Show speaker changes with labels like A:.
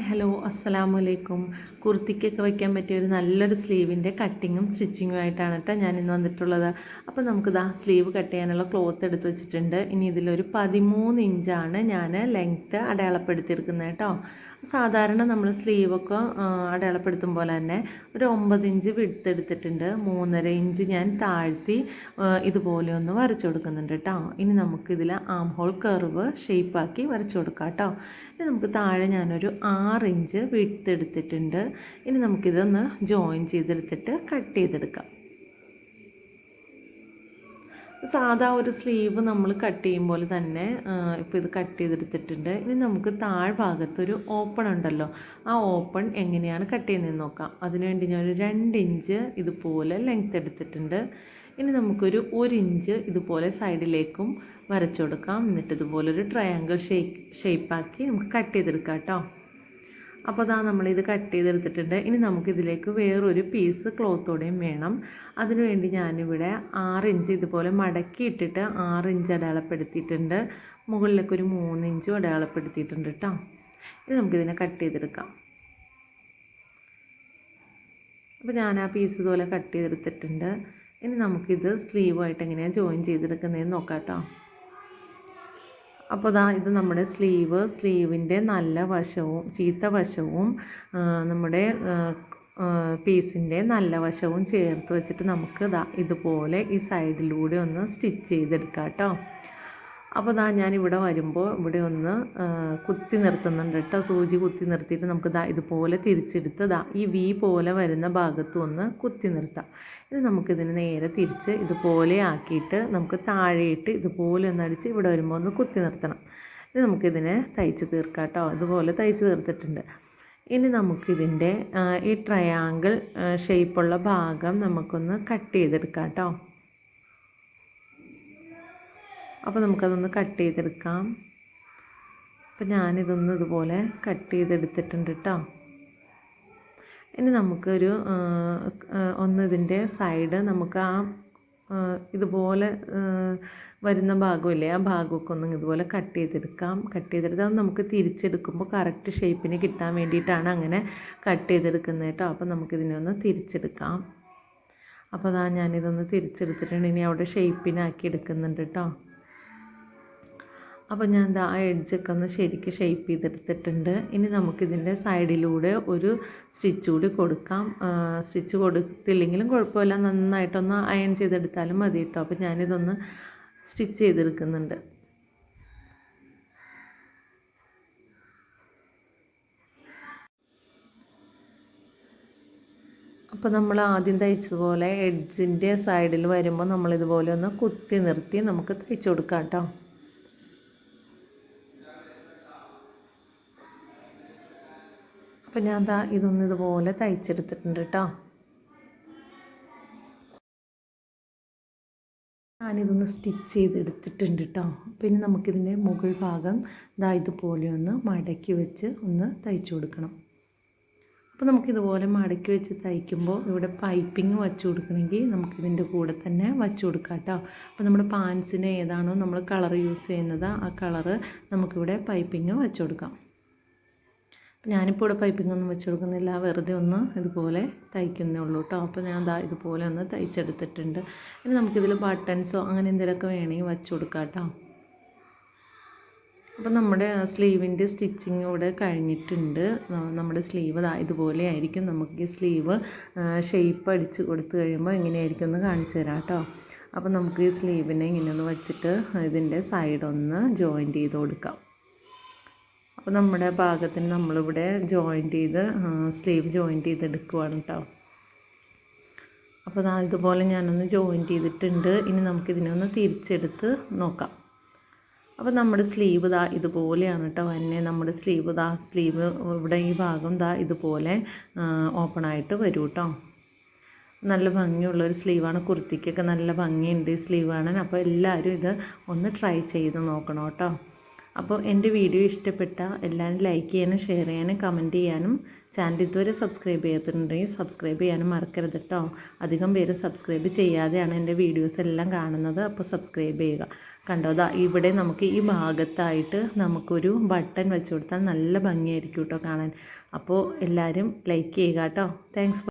A: Hi hello അസ്സലാമു അലൈക്കും കുർത്തിക്കൊക്കെ വയ്ക്കാൻ പറ്റിയ ഒരു നല്ലൊരു സ്ലീവിന്റെ കട്ടിങ്ങും സ്റ്റിച്ചിങ്ങും ആയിട്ടാണ് കേട്ടോ ഞാൻ ഇന്ന് വന്നിട്ടുള്ളത്. അപ്പോൾ നമുക്ക് ദാ സ്ലീവ് കട്ട് ചെയ്യാനുള്ള ക്ലോത്ത് എടുത്ത് വെച്ചിട്ടുണ്ട്. ഇനി ഇതിലൊരു പതിമൂന്ന് ഇഞ്ചാണ് ഞാൻ ലെങ്ത്ത് അടയാളപ്പെടുത്തിയെടുക്കുന്നത് കേട്ടോ സാധാരണ നമ്മൾ സ്ലീവൊക്കെ അടയാളപ്പെടുത്തും പോലെ തന്നെ ഒരു ഒമ്പത് ഇഞ്ച് വിടുത്തെടുത്തിട്ടുണ്ട് മൂന്നര ഇഞ്ച് ഞാൻ താഴ്ത്തി ഇതുപോലെ ഒന്ന് വരച്ചു കൊടുക്കുന്നുണ്ട് കേട്ടോ ഇനി നമുക്കിതിൽ ആം ഹോൾ കർവ് ഷേപ്പാക്കി വരച്ചു കൊടുക്കാം കേട്ടോ ഇനി നമുക്ക് താഴെ ഞാനൊരു ആറ് ഇഞ്ച് വിടുത്തെടുത്തിട്ടുണ്ട് ഇനി നമുക്കിതൊന്ന് ജോയിൻ ചെയ്തെടുത്തിട്ട് കട്ട് ചെയ്തെടുക്കാം. സാധാ ഒരു സ്ലീവ് നമ്മൾ കട്ട് ചെയ്യുമ്പോൾ തന്നെ ഇപ്പോൾ ഇത് കട്ട് ചെയ്തെടുത്തിട്ടുണ്ട്. ഇനി നമുക്ക് താഴ്ഭാഗത്തൊരു ഓപ്പൺ ഉണ്ടല്ലോ ആ ഓപ്പൺ എങ്ങനെയാണ് കട്ട് ചെയ്യുന്നതെന്ന് നോക്കാം. അതിനുവേണ്ടി ഞാനൊരു രണ്ട് ഇഞ്ച് ഇതുപോലെ ലെങ്ത് എടുത്തിട്ടുണ്ട്. ഇനി നമുക്കൊരു ഒരു ഇഞ്ച് ഇതുപോലെ സൈഡിലേക്കും വരച്ചു കൊടുക്കാം. എന്നിട്ട് ഇതുപോലെ ഒരു ട്രയാങ്കിൾ ഷേപ്പ് ഷേപ്പാക്കി നമുക്ക് കട്ട് ചെയ്തെടുക്കാം കേട്ടോ. അപ്പോൾ അതാ നമ്മളിത് കട്ട് ചെയ്തെടുത്തിട്ടുണ്ട്. ഇനി നമുക്കിതിലേക്ക് വേറൊരു പീസ് ക്ലോത്തോടെയും വേണം. അതിനുവേണ്ടി ഞാനിവിടെ ഇഞ്ച് ഇതുപോലെ മടക്കിയിട്ടിട്ട് ഇഞ്ച് അടയാളപ്പെടുത്തിയിട്ടുണ്ട്. മുകളിലേക്ക് ഒരു മൂന്ന് ഇഞ്ചും അടയാളപ്പെടുത്തിയിട്ടുണ്ട് കേട്ടോ ഇനി നമുക്കിതിനെ കട്ട് ചെയ്തെടുക്കാം. അപ്പോൾ ഞാൻ ആ പീസ് ഇതുപോലെ കട്ട് ചെയ്തെടുത്തിട്ടുണ്ട്. ഇനി നമുക്കിത് സ്ലീവായിട്ട് എങ്ങനെയാണ് ജോയിൻ ചെയ്തെടുക്കുന്നതെന്ന് നോക്കാം കേട്ടോ അപ്പോൾ ദാ ഇത് നമ്മുടെ സ്ലീവ്. സ്ലീവിന്റെ നല്ല വശവും ചീത്ത വശവും നമ്മുടെ പീസിന്റെ നല്ല വശവും ചേർത്ത് വെച്ചിട്ട് നമുക്ക് ഇതുപോലെ ഈ സൈഡിലൂടെ ഒന്ന് സ്റ്റിച്ച് ചെയ്തെടുക്കാം കേട്ടോ. അപ്പോൾ ദാ ഞാൻ ഇവിടെ വരുമ്പോൾ ഇവിടെ ഒന്ന് കുത്തി നിർത്തുന്നുണ്ട് കേട്ടോ. സൂചി കുത്തി നിർത്തിയിട്ട് നമുക്ക് ദാ ഇതുപോലെ തിരിച്ചെടുത്ത് ദാ ഈ വി പോലെ വരുന്ന ഭാഗത്ത് ഒന്ന് കുത്തി നിർത്താം. ഇനി നമുക്കിതിന് നേരെ തിരിച്ച് ഇതുപോലെ ആക്കിയിട്ട് നമുക്ക് താഴെയിട്ട് ഇതുപോലെ ഒന്ന് അടിച്ച് ഇവിടെ വരുമ്പോൾ ഒന്ന് കുത്തി നിർത്തണം. ഇനി നമുക്കിതിനെ തയ്ച്ച് തീർക്കാം കേട്ടോ. ഇതുപോലെ തയ്ച്ച് തീർത്തിട്ടുണ്ട്. ഇനി നമുക്കിതിന്റെ ഈ ട്രയാങ്കിൾ ഷേപ്പുള്ള ഭാഗം നമുക്കൊന്ന് കട്ട് ചെയ്തെടുക്കാം കേട്ടോ. അപ്പോൾ നമുക്കതൊന്ന് കട്ട് ചെയ്തെടുക്കാം. അപ്പോൾ ഞാനിതൊന്ന് ഇതുപോലെ കട്ട് ചെയ്തെടുത്തിട്ടുണ്ട് കേട്ടോ ഇനി നമുക്കൊരു ഒന്ന് ഇതിന്റെ സൈഡ് നമുക്ക് ആ ഇതുപോലെ വരുന്ന ഭാഗമില്ലേ ആ ഭാഗമൊക്കെ ഒന്ന് ഇതുപോലെ കട്ട് ചെയ്തെടുക്കാം. കട്ട് ചെയ്തെടുത്ത് അത് നമുക്ക് തിരിച്ചെടുക്കുമ്പോൾ കറക്റ്റ് ഷേപ്പിന് കിട്ടാൻ വേണ്ടിയിട്ടാണ് അങ്ങനെ കട്ട് ചെയ്തെടുക്കുന്നത് കേട്ടോ അപ്പോൾ നമുക്കിതിനെ ഒന്ന് തിരിച്ചെടുക്കാം. അപ്പോൾ അതാ ഞാനിതൊന്ന് തിരിച്ചെടുത്തിട്ടുണ്ട്. ഇനി അവിടെ ഷേപ്പിനാക്കി എടുക്കുന്നുണ്ട് കേട്ടോ അപ്പോൾ ഞാൻ എന്താ ആ എഡ്ജൊക്കെ ഒന്ന് ശരിക്ക് ഷേപ്പ് ചെയ്തെടുത്തിട്ടുണ്ട്. ഇനി നമുക്കിതിന്റെ സൈഡിലൂടെ ഒരു സ്റ്റിച്ച് കൂടി കൊടുക്കാം. സ്റ്റിച്ച് കൊടുത്തില്ലെങ്കിലും കുഴപ്പമില്ല. നന്നായിട്ടൊന്ന് അയൺ ചെയ്തെടുത്താലും മതി കേട്ടോ അപ്പോൾ ഞാനിതൊന്ന് സ്റ്റിച്ച് ചെയ്തെടുക്കുന്നുണ്ട്. അപ്പോൾ നമ്മൾ ആദ്യം തയ്ച്ചതുപോലെ എഡ്ജിന്റെ സൈഡിൽ വരുമ്പോൾ നമ്മളിതുപോലെ ഒന്ന് കുത്തി നിർത്തി നമുക്ക് തയ്ച്ചു കൊടുക്കാം കേട്ടോ അപ്പം ഞാൻ ദാ ഇതൊന്ന് ഇതുപോലെ തയ്ച്ചെടുത്തിട്ടുണ്ട് കേട്ടോ ഞാനിതൊന്ന് സ്റ്റിച്ച് ചെയ്തെടുത്തിട്ടുണ്ട് കേട്ടോ പിന്നെ നമുക്കിതിന്റെ മുകൾ ഭാഗം ദാ ഇതുപോലെ ഒന്ന് മടക്കി വെച്ച് ഒന്ന് തയ്ച്ചു കൊടുക്കണം. അപ്പോൾ നമുക്കിതുപോലെ മടക്കി വെച്ച് തയ്ക്കുമ്പോൾ ഇവിടെ പൈപ്പിംഗ് വച്ചു കൊടുക്കണമെങ്കിൽ നമുക്കിതിന്റെ കൂടെ തന്നെ വച്ചു കൊടുക്കാം കേട്ടോ അപ്പോൾ നമ്മുടെ പാൻസിന് ഏതാണോ നമ്മൾ കളർ യൂസ് ചെയ്യുന്നത് ആ കളറ് നമുക്കിവിടെ പൈപ്പിംഗ് വച്ചു കൊടുക്കാം. ഞാനിപ്പോൾ ഇവിടെ പൈപ്പിംഗ് ഒന്നും വെച്ച് കൊടുക്കുന്നില്ല. വെറുതെ ഒന്ന് ഇതുപോലെ തയ്ക്കുന്നേ ഉള്ളൂ കേട്ടോ. അപ്പോൾ ഞാൻ ദാ ഇതുപോലെ ഒന്ന് തയ്ച്ചെടുത്തിട്ടുണ്ട്. ഇനി നമുക്കിതിൽ ബട്ടൺസോ അങ്ങനെ എന്തെങ്കിലുമൊക്കെ വേണമെങ്കിൽ വെച്ച് കൊടുക്കാം കേട്ടോ. അപ്പം നമ്മുടെ സ്ലീവിന്റെ സ്റ്റിച്ചിങ് ഇവിടെ കഴിഞ്ഞിട്ടുണ്ട്. നമ്മുടെ സ്ലീവ് ഇതുപോലെ ആയിരിക്കും. നമുക്ക് ഈ സ്ലീവ് ഷെയ്പ്പ് അടിച്ച് കൊടുത്തു കഴിയുമ്പോൾ എങ്ങനെയായിരിക്കും ഒന്ന് കാണിച്ചു തരാം കേട്ടോ. അപ്പോൾ നമുക്ക് ഈ സ്ലീവിനെ ഇങ്ങനെ ഒന്ന് വെച്ചിട്ട് ഇതിന്റെ സൈഡൊന്ന് ജോയിന്റ് ചെയ്ത് കൊടുക്കാം. അപ്പോൾ നമ്മുടെ പാകത്തിന് നമ്മളിവിടെ ജോയിന്റ് ചെയ്ത് സ്ലീവ് ജോയിന്റ് ചെയ്തെടുക്കുവാണ് കേട്ടോ അപ്പോൾ ഇതുപോലെ ഞാനൊന്ന് ജോയിന്റ് ചെയ്തിട്ടുണ്ട്. ഇനി നമുക്കിതിനെ ഒന്ന് തിരിച്ചെടുത്ത് നോക്കാം. അപ്പോൾ നമ്മുടെ സ്ലീവ് ദാ ഇതുപോലെയാണ് കേട്ടോ എന്നെ നമ്മുടെ സ്ലീവ് ദാ സ്ലീവ് ഇവിടെ ഈ ഭാഗം ദാ ഇതുപോലെ ഓപ്പണായിട്ട് വരും കേട്ടോ നല്ല ഭംഗിയുള്ളൊരു സ്ലീവാണ് കുർത്തിക്കൊക്കെ നല്ല ഭംഗിയുണ്ട് ഈ സ്ലീവാണ് അപ്പോൾ എല്ലാവരും ഇത് ഒന്ന് ട്രൈ ചെയ്ത് നോക്കണം കേട്ടോ അപ്പോൾ എന്റെ വീഡിയോ ഇഷ്ടപ്പെട്ട എല്ലാവരും ലൈക്ക് ചെയ്യാനും ഷെയർ ചെയ്യാനും കമന്റ് ചെയ്യാനും ചാനൽ ഇതുവരെ സബ്സ്ക്രൈബ് ചെയ്യാത്തിട്ടുണ്ടെങ്കിൽ സബ്സ്ക്രൈബ് ചെയ്യാനും മറക്കരുത് കേട്ടോ അധികം പേര് സബ്സ്ക്രൈബ് ചെയ്യാതെയാണ് എന്റെ വീഡിയോസ് എല്ലാം കാണുന്നത്. അപ്പോൾ സബ്സ്ക്രൈബ് ചെയ്യുക. കണ്ടോ ദാ ഇവിടെ നമുക്ക് ഈ ഭാഗത്തായിട്ട് നമുക്കൊരു ബട്ടൺ വെച്ച് കൊടുത്താൽ നല്ല ഭംഗിയായിരിക്കും കേട്ടോ കാണാൻ. അപ്പോൾ എല്ലാവരും ലൈക്ക് ചെയ്യുക കേട്ടോ താങ്ക്സ്